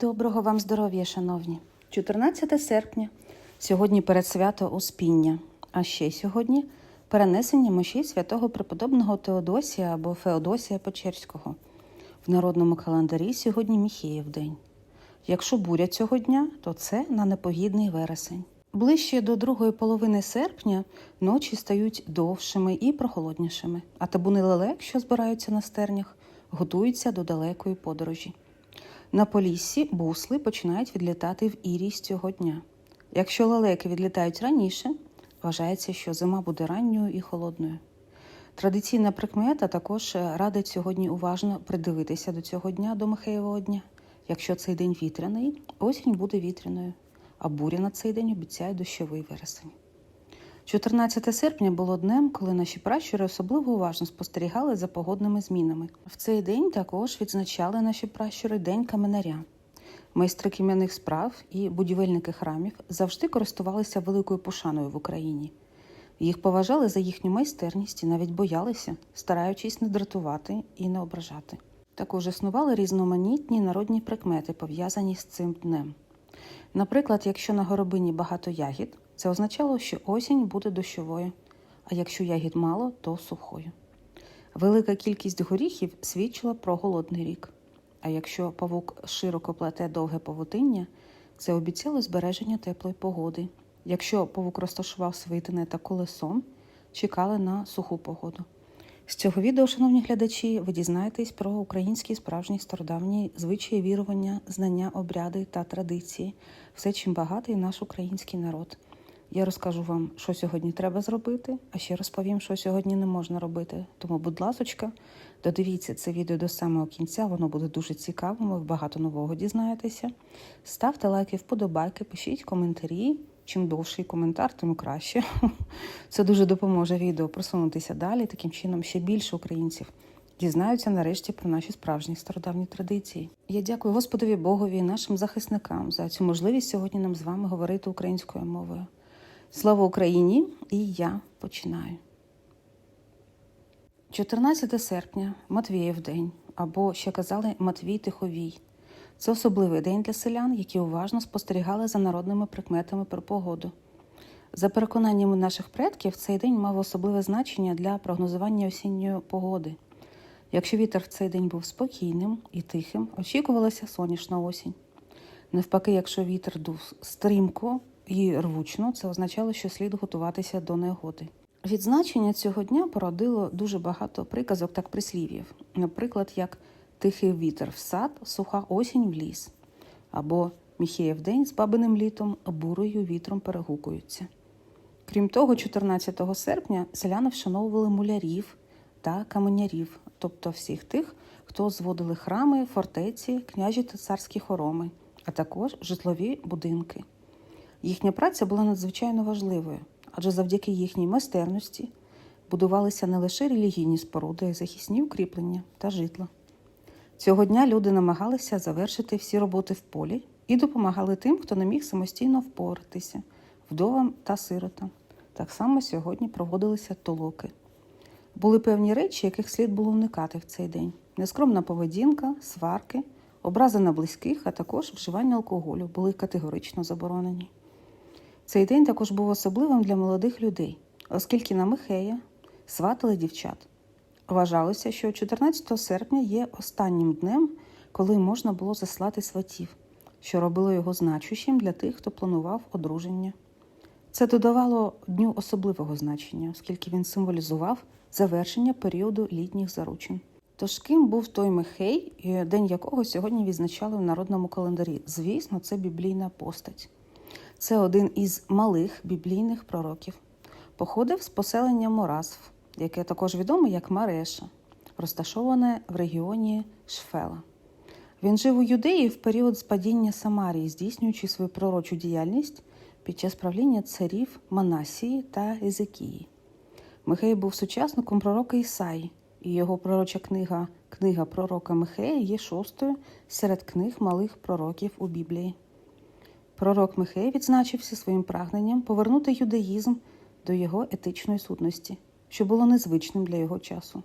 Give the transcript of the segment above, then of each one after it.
Доброго вам здоров'я, шановні. 14 серпня. Сьогодні передсвято Успіння. А ще сьогодні перенесення мощей святого преподобного Теодосія або Феодосія Печерського. В народному календарі сьогодні Міхеєв день. Якщо буря цього дня, то це на непогідний вересень. Ближче до другої половини серпня ночі стають довшими і прохолоднішими, а табуни лелек, що збираються на стернях, готуються до далекої подорожі. На Поліссі бусли починають відлітати в Ірій з цього дня. Якщо лелеки відлітають раніше, вважається, що зима буде ранньою і холодною. Традиційна прикмета також радить сьогодні уважно придивитися до цього дня, до Михаєвого дня. Якщо цей день вітряний, осінь буде вітряною, а буря на цей день обіцяє дощовий вересень. 14 серпня було днем, коли наші пращури особливо уважно спостерігали за погодними змінами. В цей день також відзначали наші пращури День каменаря. Майстри кім'яних справ і будівельники храмів завжди користувалися великою пошаною в Україні. Їх поважали за їхню майстерність і навіть боялися, стараючись не дратувати і не ображати. Також існували різноманітні народні прикмети, пов'язані з цим днем. Наприклад, якщо на горобині багато ягід, це означало, що осінь буде дощовою, а якщо ягід мало, то сухою. Велика кількість горіхів свідчила про голодний рік. А якщо павук широко плете довге павутиння, це обіцяло збереження теплої погоди. Якщо павук розташував свої тенета колесом, чекали на суху погоду. З цього відео, шановні глядачі, ви дізнаєтесь про українські справжні стародавні звичаї вірування, знання, обряди та традиції, все чим багатий наш український народ. Я розкажу вам, що сьогодні треба зробити, а ще розповім, що сьогодні не можна робити. Тому, будь ласочка, додивіться це відео до самого кінця, воно буде дуже цікавим, ви багато нового дізнаєтеся. Ставте лайки, вподобайки, пишіть коментарі. Чим довший коментар, тим краще. Це дуже допоможе відео просунутися далі. Таким чином, ще більше українців дізнаються нарешті про наші справжні стародавні традиції. Я дякую Господові Богові і нашим захисникам за цю можливість сьогодні нам з вами говорити українською мовою. Слава Україні! І я починаю. 14 серпня Матвіїв день, або ще казали Матвій Тиховій. Це особливий день для селян, які уважно спостерігали за народними прикметами про погоду. За переконаннями наших предків, цей день мав особливе значення для прогнозування осінньої погоди. Якщо вітер в цей день був спокійним і тихим, очікувалася сонячна осінь. Навпаки, якщо вітер дув стрімко і рвучно, це означало, що слід готуватися до негоди. Відзначення цього дня породило дуже багато приказок та прислів'їв, наприклад, як Тихий вітер в сад, суха осінь в ліс, або Міхеєв день з бабиним літом бурою вітром перегукуються. Крім того, 14 серпня селяни вшановували мулярів та каменярів, тобто всіх тих, хто зводили храми, фортеці, княжі та царські хороми, а також житлові будинки. Їхня праця була надзвичайно важливою, адже завдяки їхній майстерності будувалися не лише релігійні споруди, а й захисні укріплення та житла. Цього дня люди намагалися завершити всі роботи в полі і допомагали тим, хто не міг самостійно впоратися, вдовам та сиротам. Так само сьогодні проводилися толоки. Були певні речі, яких слід було уникати в цей день: нескромна поведінка, сварки, образи на близьких, а також вживання алкоголю були категорично заборонені. Цей день також був особливим для молодих людей, оскільки на Михея сватали дівчат. Вважалося, що 14 серпня є останнім днем, коли можна було заслати сватів, що робило його значущим для тих, хто планував одруження. Це додавало дню особливого значення, оскільки він символізував завершення періоду літніх заручень. Тож ким був той Михей, день якого сьогодні відзначали в народному календарі? Звісно, це біблійна постать. Це один із малих біблійних пророків. Походив з поселення Моразв яке також відоме як Мареша, розташоване в регіоні Шфела. Він жив у юдеї в період спадіння Самарії, здійснюючи свою пророчу діяльність під час правління царів Манасії та Езекії. Михей був сучасником пророка Ісаї, і його пророча книга Книга пророка Михея є шостою серед книг малих пророків у Біблії. Пророк Михей відзначився своїм прагненням повернути юдаїзм до його етичної сутності що було незвичним для його часу.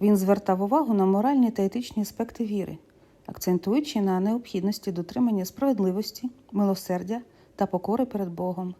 Він звертав увагу на моральні та етичні аспекти віри, акцентуючи на необхідності дотримання справедливості, милосердя та покори перед Богом.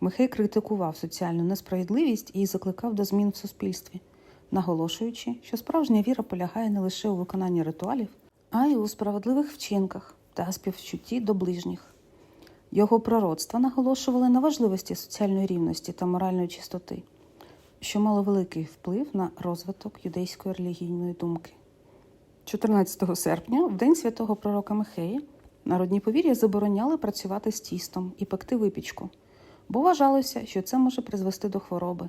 Михей критикував соціальну несправедливість і закликав до змін в суспільстві, наголошуючи, що справжня віра полягає не лише у виконанні ритуалів, а й у справедливих вчинках та співчутті до ближніх. Його пророцтва наголошували на важливості соціальної рівності та моральної чистоти, що мало великий вплив на розвиток юдейської релігійної думки. 14 серпня, в день святого пророка Михея, народні повір'я забороняли працювати з тістом і пекти випічку, бо вважалося, що це може призвести до хвороби.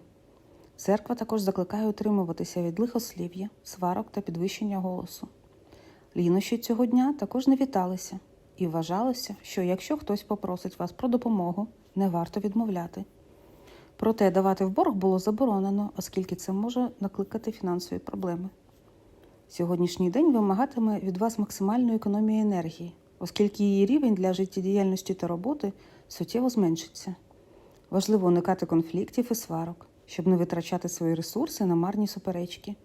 Церква також закликає утримуватися від лихослів'я, сварок та підвищення голосу. Лінощі цього дня також не віталися, і вважалося, що якщо хтось попросить вас про допомогу, не варто відмовляти. Проте давати в борг було заборонено, оскільки це може накликати фінансові проблеми. Сьогоднішній день вимагатиме від вас максимальної економії енергії, оскільки її рівень для життєдіяльності та роботи суттєво зменшиться. Важливо уникати конфліктів і сварок, щоб не витрачати свої ресурси на марні суперечки.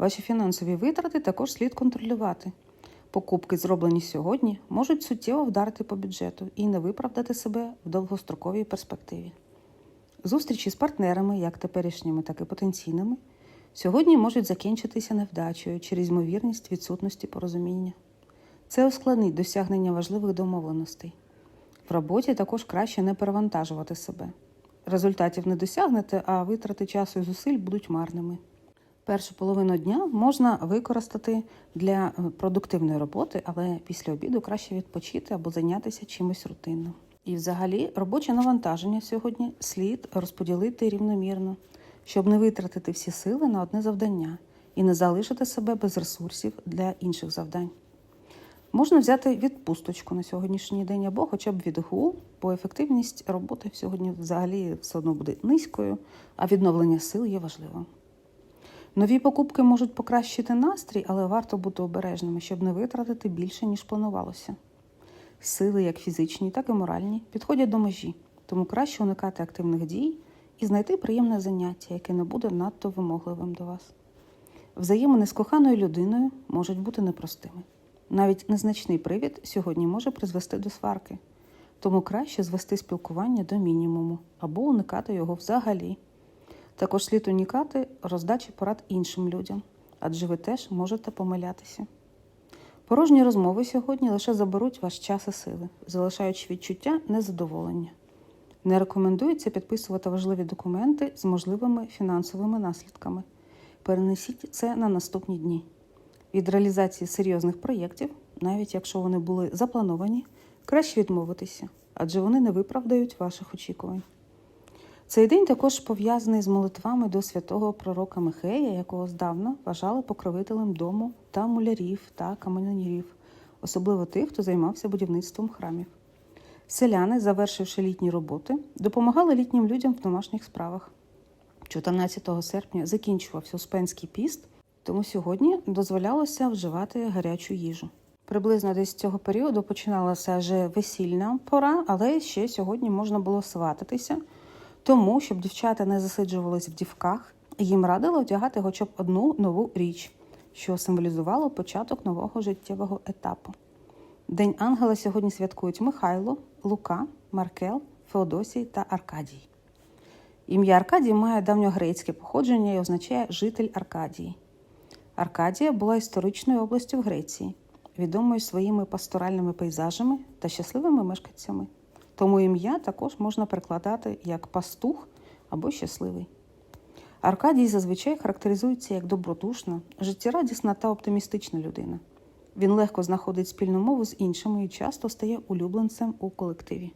Ваші фінансові витрати також слід контролювати. Покупки, зроблені сьогодні, можуть суттєво вдарити по бюджету і не виправдати себе в довгостроковій перспективі. Зустрічі з партнерами, як теперішніми, так і потенційними, сьогодні можуть закінчитися невдачею через ймовірність відсутності порозуміння. Це ускладнить досягнення важливих домовленостей. В роботі також краще не перевантажувати себе. Результатів не досягнете, а витрати часу і зусиль будуть марними. Першу половину дня можна використати для е, продуктивної роботи, але після обіду краще відпочити або зайнятися чимось рутинним. І, взагалі, робоче навантаження сьогодні слід розподілити рівномірно, щоб не витратити всі сили на одне завдання і не залишити себе без ресурсів для інших завдань. Можна взяти відпусточку на сьогоднішній день або хоча б відгул, бо ефективність роботи сьогодні взагалі все одно буде низькою, а відновлення сил є важливим. Нові покупки можуть покращити настрій, але варто бути обережними, щоб не витратити більше, ніж планувалося. Сили, як фізичні, так і моральні, підходять до межі, тому краще уникати активних дій і знайти приємне заняття, яке не буде надто вимогливим до вас. Взаємини з коханою людиною можуть бути непростими. Навіть незначний привід сьогодні може призвести до сварки, тому краще звести спілкування до мінімуму або уникати його взагалі. Також слід уникати роздачі порад іншим людям, адже ви теж можете помилятися. Порожні розмови сьогодні лише заберуть ваш час і сили, залишаючи відчуття незадоволення. Не рекомендується підписувати важливі документи з можливими фінансовими наслідками. Перенесіть це на наступні дні. Від реалізації серйозних проєктів, навіть якщо вони були заплановані, краще відмовитися, адже вони не виправдають ваших очікувань. Цей день також пов'язаний з молитвами до святого пророка Михея, якого здавна вважали покровителем дому та мулярів та каменярів, особливо тих, хто займався будівництвом храмів. Селяни, завершивши літні роботи, допомагали літнім людям в домашніх справах. 14 серпня закінчувався Успенський піст, тому сьогодні дозволялося вживати гарячу їжу. Приблизно десь з цього періоду починалася вже весільна пора, але ще сьогодні можна було свататися. Тому, щоб дівчата не засиджувались в дівках, їм радили одягати хоча б одну нову річ, що символізувало початок нового життєвого етапу. День ангела сьогодні святкують Михайло, Лука, Маркел, Феодосій та Аркадій. Ім'я Аркадій має давньогрецьке походження і означає житель Аркадії. Аркадія була історичною областю в Греції, відомою своїми пасторальними пейзажами та щасливими мешканцями. Тому ім'я також можна перекладати як пастух або щасливий. Аркадій зазвичай характеризується як добродушна, життєрадісна та оптимістична людина. Він легко знаходить спільну мову з іншими і часто стає улюбленцем у колективі.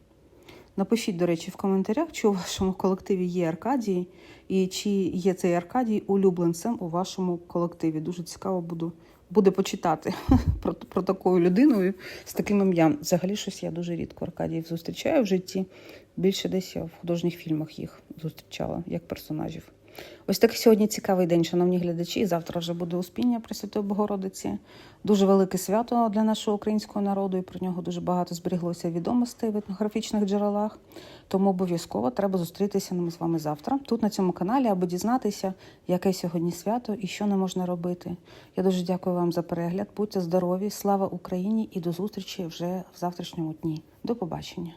Напишіть, до речі, в коментарях, чи у вашому колективі є Аркадії, і чи є цей Аркадій улюбленцем у вашому колективі. Дуже цікаво буду, буде почитати про, про такою людиною з таким ім'ям. Взагалі, щось я дуже рідко Аркадіїв зустрічаю в житті. Більше десь я в художніх фільмах їх зустрічала як персонажів. Ось такий сьогодні цікавий день, шановні глядачі. Завтра вже буде успіння Пресвятої Богородиці. Дуже велике свято для нашого українського народу, і про нього дуже багато зберіглося відомостей в етнографічних джерелах. Тому обов'язково треба зустрітися нам з вами завтра тут на цьому каналі, аби дізнатися, яке сьогодні свято і що не можна робити. Я дуже дякую вам за перегляд. Будьте здорові, слава Україні і до зустрічі вже в завтрашньому дні. До побачення.